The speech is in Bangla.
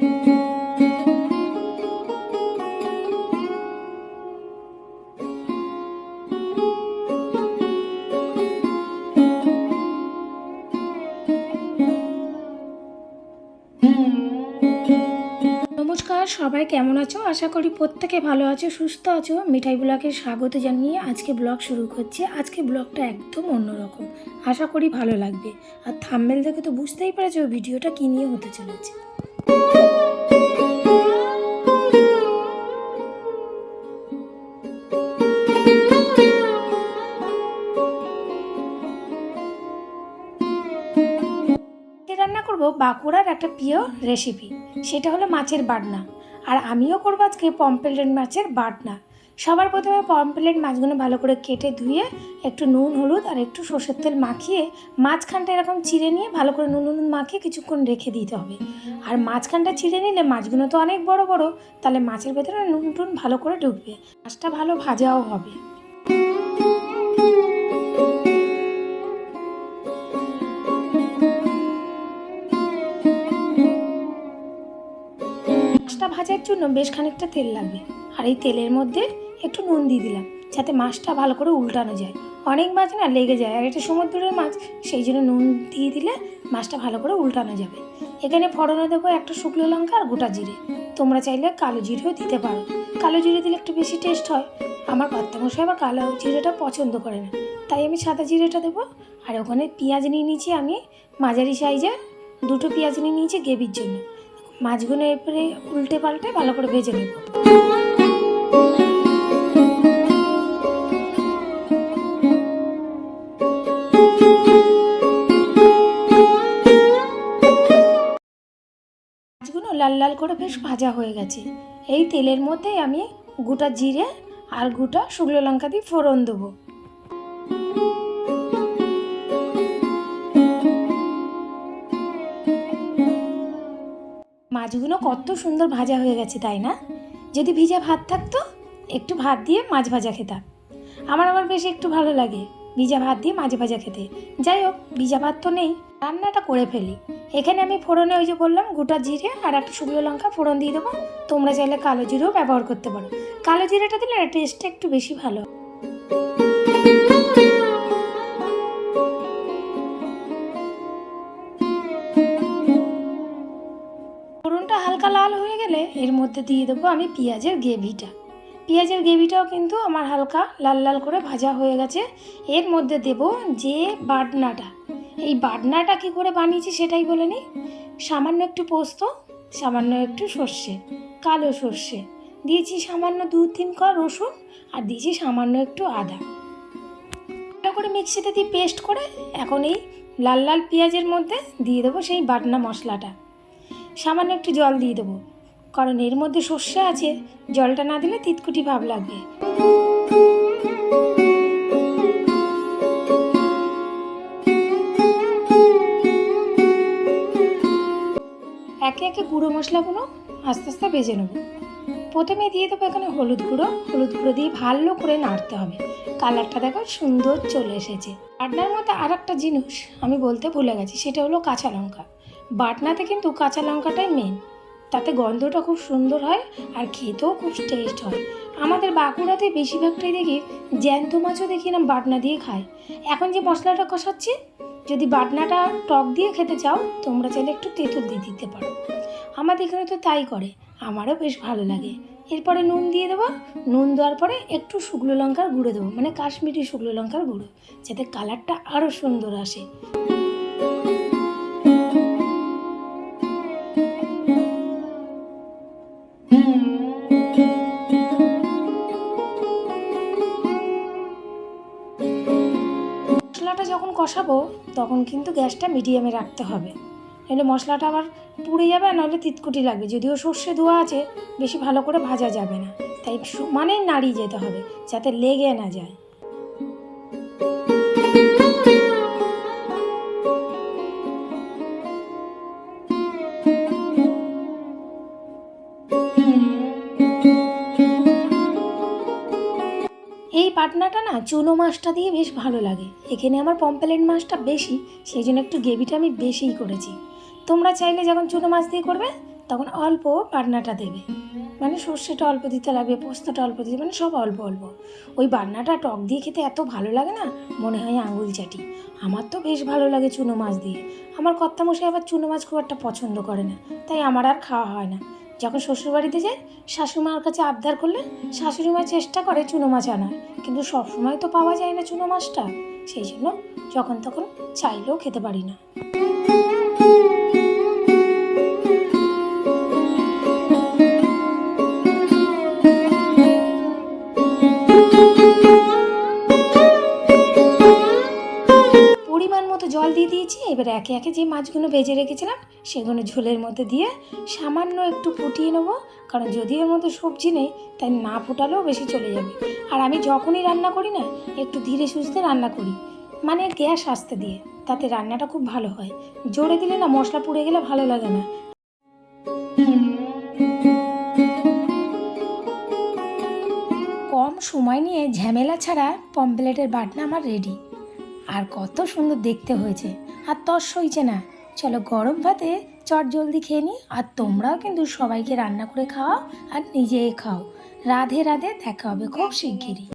নমস্কার, সবাই কেমন আছো? আশা করি প্রত্যেকে ভালো আছো, সুস্থ আছো। মিঠাই ব্লগে স্বাগত জানিয়ে আজকে ব্লগ শুরু করছি। আজকে ব্লগটা একদম অন্যরকম। আশা করি ভালো লাগবে। আর থাম্বেল দেখে তো বুঝতেই পেরেছ, ভিডিওটা কী নিয়ে হতে চলেছে। রান্না করব বাঁকুড়ার একটা প্রিয় রেসিপি সেটা হলো মাছের বাটনা। আর আমিও করব আজকে পম্পেলেন মাছের বাটনা। সবার প্রথমে পম্পলেট মাছগুলো ভালো করে কেটে ধুয়ে একটু নুন, হলুদ আর একটু সর্ষের তেল মাখিয়ে মাঝখানটা এরকম চিড়ে নিয়ে ভালো করে নুন, হলুদ মাখিয়ে কিছুক্ষণ রেখে দিতে হবে। আর মাঝখানটা চিড়ে নিলে মাছগুলো তো অনেক বড় বড়, তাহলে মাছের ভেতরে নুন, টুন ভালো করে ঢুকবে। মাছটা ভালো ভাজাও হবে। মাছটা ভাজার জন্য বেশ খানিকটা তেল লাগবে। আর এই তেলের মধ্যে একটু নুন দিয়ে দিলাম, যাতে মাছটা ভালো করে উল্টানো যায়। অনেক মাছ না লেগে যায়, আর এটা সমুদ্রের মাছ, সেই জন্য নুন দিয়ে দিলে মাছটা ভালো করে উল্টানো যাবে। এখানে ফড়নে দেবো একটা শুকনো লঙ্কা আর গোটা জিরে। তোমরা চাইলে কালো জিরেও দিতে পারো। কালো জিরে দিলে একটু বেশি টেস্ট হয়। আমার কর্তামশাই আবার কালো জিরেটা পছন্দ করে না। তাই আমি সাদা জিরেটা দেবো। আর ওখানে পেঁয়াজ নিয়ে নিয়েছি আমি, মাঝারি সাইজে দুটো পেঁয়াজ নিয়ে নিয়েছি গ্রেভির জন্য। মাছগুলো এরপরে উল্টে পাল্টে ভালো করে ভেজে নেব। মাছগুলো লাল লাল করে বেশ ভাজা হয়ে গেছে। এই তেলের মধ্যেই আমি গোটা জিরে আর গোটা শুকনো লঙ্কা দিয়ে ফোড়ন দেবো। মাছগুলো কত সুন্দর ভাজা হয়ে গেছে, তাই না? যদি ভিজা ভাত থাকতো, একটু ভাত দিয়ে মাছ ভাজা খেতাম। আমার আবার বেশ একটু ভালো লাগে। ভিজা ভাত দিয়ে মাঝে ভাজা খেতে। যাই হোক, ভিজা ভাত তো নেই, রান্নাটা করে ফেলি। এখানে আমি ফোড়নে ওই যে বললাম, গোটা জিরে আর একটা শুকনো লঙ্কা ফোড়ন দিয়ে দেবো। তোমরা চাইলে কালো জিরেও ব্যবহার করতে পারো। কালো জিরেটা দিলে টেস্টটা একটু বেশি ভালো। ফোড়নটা হালকা লাল হয়ে গেলে এর মধ্যে দিয়ে দেবো আমি পেঁয়াজের গ্রেভিটা। পেঁয়াজের গ্রেভিটাও কিন্তু আমার হালকা লাল লাল করে ভাজা হয়ে গেছে। এর মধ্যে দেব যে বাটনাটা। এই বাটনাটা কী করে বানিয়েছি সেটাই বলে নিই সামান্য একটু পোস্ত, সামান্য একটু সর্ষে, কালো সর্ষে। দিয়েছি সামান্য দু তিন ক রসুন আর দিয়েছি সামান্য একটু আদা। ভালো করে মিক্সিতে দিয়ে পেস্ট করে এখন এই লাল লাল পেঁয়াজের মধ্যে দিয়ে দেবো সেই বাটনা মশলাটা। সামান্য একটু জল দিয়ে দেবো। কারণ এর মধ্যে সর্ষে আছে, জলটা না দিলে তিতকুটি ভাব লাগবে। একে একে গুঁড়ো মশলাগুলো আস্তে আস্তে ভেজে নেব। প্রথমে দিয়ে দেবো এখানে হলুদ গুঁড়ো। হলুদ গুঁড়ো দিয়ে ভালো করে নাড়তে হবে। কালারটা দেখো সুন্দর চলে এসেছে। রান্নার মধ্যে আর একটা জিনিস আমি বলতে ভুলে গেছি, সেটা হলো কাঁচা লঙ্কা। বাটনাতে কিন্তু কাঁচা লঙ্কাটাই মেন তাতে গন্ধটা খুব সুন্দর হয় আর খেতেও খুব টেস্ট হয়। আমাদের বাঁকুড়াতে বেশিরভাগটাই দেখি জ্যান্ত মাছও দেখি না বাটনা দিয়ে খায়। এখন যে মশলাটা কষাচ্ছি, যদি বাটনাটা টক দিয়ে খেতে চাও, তোমরা চাইলে একটু তেঁতুল দিয়ে দিতে পারো। আমাদের এখানে তো তাই করে, আমারও বেশ ভালো লাগে। এরপরে নুন দিয়ে দেবো। নুন দেওয়ার পরে একটু শুকনো লঙ্কার গুঁড়ো দেবো মানে কাশ্মীরি শুকনো লঙ্কার গুঁড়ো, যাতে কালারটা আরও সুন্দর আসে। মশলাটা যখন কষাবো, তখন কিন্তু গ্যাসটা মিডিয়ামে রাখতে হবে। নাহলে মশলাটা আবার পুড়ে যাবে আর নাহলে তিতকুটি লাগবে। যদিও সর্ষে ধোয়া আছে, বেশি ভালো করে ভাজা যাবে না। তাই সমানে নাড়িয়ে যেতে হবে, যাতে লেগে না যায়। পাটনাটা না চুনো মাছটা দিয়ে বেশ ভালো লাগে। এখানে আমার পম্পলেট মাছটা বেশি, সেই জন্য একটু গ্রেভিটা আমি বেশিই করেছি। তোমরা চাইলে যখন চুনো মাছ দিয়ে করবে, তখন অল্প বাটনাটা দেবে। মানে সর্ষেটা অল্প দিতে লাগবে, পোস্তটা অল্প দিতে মানে সব অল্প অল্প। ওই বাটনাটা টক দিয়ে খেতে এত ভালো লাগে না, মনে হয় আঙুল চাটি। আমার তো বেশ ভালো লাগে চুনো মাছ দিয়ে। আমার কর্তামশাই আবার চুনো মাছ খুব একটা পছন্দ করে না, তাই আমার আর খাওয়া হয় না। যখন শ্বশুরবাড়িতে যাই শাশুড়িমার কাছে আবদার করলে শাশুড়ি মা চেষ্টা করে চুনো মাছ আনার কিন্তু সবসময় তো পাওয়া যায় না চুনো মাছটা। সেই জন্য যখন তখন চাইলেও খেতে পারি না। দিয়েছি এবার একে একে যে মাছগুলো ভেজে রেখেছিলাম, সেগুলো ঝোলের মধ্যে দিয়ে সামান্য একটু ফুটিয়ে নেব। কারণ যদি এর মধ্যে সবজি নেই, তাই না ফোটালেও বেশি চলে যাবে। আর আমি যখনই রান্না করি না, একটু ধীরে সুস্থে রান্না করি। মানে গ্যাস আসতে দিয়ে, তাতে রান্নাটা খুব ভালো হয়। জোরে দিলে না মশলা পুড়ে গেলে ভালো লাগে না। কম সময় নিয়ে ঝামেলা ছাড়া পমপ্লেটের বাটনা আমার রেডি আর কত সুন্দর দেখতে হয়েছে। আর তর সইছে না। চলো গরম ভাতে চট জলদি খেয়ে নিই আর তোমরাও কিন্তু সবাইকে রান্না করে খাও আর নিজেই খাও। রাধে রাধে দেখা হবে খুব শিগগিরই।